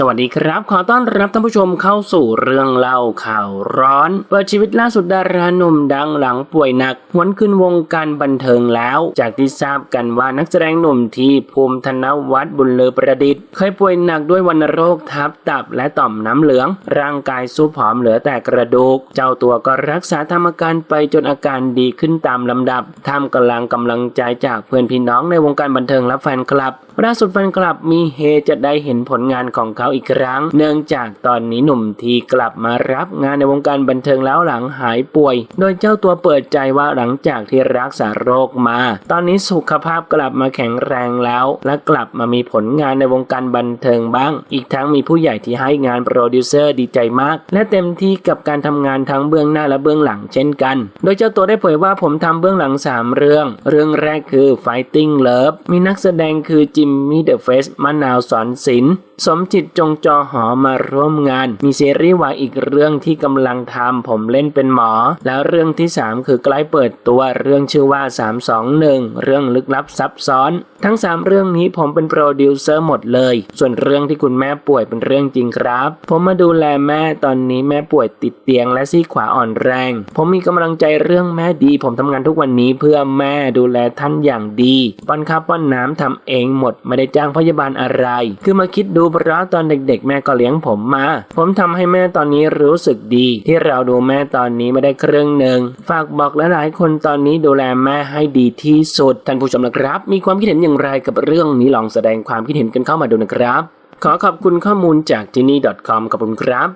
สวัสดีครับ ขอต้อนรับท่านผู้ชมเข้าสู่เรื่องเล่าข่าวร้อนเปิดชีวิตล่าสุดดาราหนุ่มดังหลังป่วยหนักหวนขึ้นวงการบันเทิงแล้ว จากที่ทราบกันว่านักแสดงหนุ่มที่ภูมิธนวัฒน์บุญเลอประดิษฐ์เคยป่วยหนักด้วยวัณโรคทับตับและต่อมน้ำเหลือง ร่างกายสู้ผอมเหลือแต่กระดูก เจ้าตัวก็รักษาทำอาการไปจนอาการดีขึ้นตามลำดับท่ามกลังกำลังใจจากเพื่อนพี่น้องในวงการบันเทิงและแฟนคลับล่าสุดแฟนคลับมีเฮจะได้เห็นผลงานของเขาอีกครั้ง เนื่องจากตอนนี้หนุ่มทีกลับมารับงานในวงการบันเทิงแล้วหลังหายป่วย โดยเจ้าตัวเปิดใจว่าหลังจากที่รักษาโรคมา ตอนนี้สุขภาพกลับมาแข็งแรงแล้ว และกลับมามีผลงานในวงการบันเทิงบ้าง อีกทั้งมีผู้ใหญ่ที่ให้งานโปรดิวเซอร์ดีใจมาก และเต็มที่กับการทำงานทั้งเบื้องหน้าและเบื้องหลังเช่นกัน โดยเจ้าตัวได้เผยว่าผมทำเบื้องหลัง 3 เรื่อง เรื่องแรกคือ Fighting Love มีนักแสดงคือจิมมี่เดอะเฟสมะนาวสอนศิลป์สมจิตจงจอหอมาร่วมงาน มีซีรีส์วายอีกเรื่องที่กำลังทำผมเล่นเป็นหมอ แล้วเรื่องที่ 3 คือใกล้เปิดตัวเรื่องชื่อว่า 321 เรื่องลึกลับซับซ้อน ทั้ง 3 เรื่องนี้ผมเป็นโปรดิวเซอร์หมดเลย ส่วนเรื่องที่คุณแม่ป่วยเป็นเรื่องจริงครับ ผมมาดูแลแม่ตอนนี้แม่ป่วยติดเตียงและซี่ขวาอ่อนแรง ผมมีกำลังใจเรื่องแม่ดี ผมทำงานทุกวันนี้เพื่อแม่ดูแลท่านอย่างดีป้อนข้าวป้อนน้ำทำเองหมดไม่ได้จ้างพยาบาลอะไร คือมาคิดดูเพราะตอนอนเด็กๆ แม่ก็เลี้ยงผมมา ผมทำให้แม่ตอนนี้รู้สึกดี ที่เราดูแม่ตอนนี้ไม่ได้ครึ่งหนึ่งฝากบอกหลายๆคนตอนนี้ดูแลแม่ให้ดีที่สุดท่านผู้ชมนะครับ มีความคิดเห็นอย่างไรกับเรื่องนี้ลองแสดงความคิดเห็นกันเข้ามาดูนะครับ ขอขอบคุณข้อมูลจากที่นี่ .com ขอบคุณครับ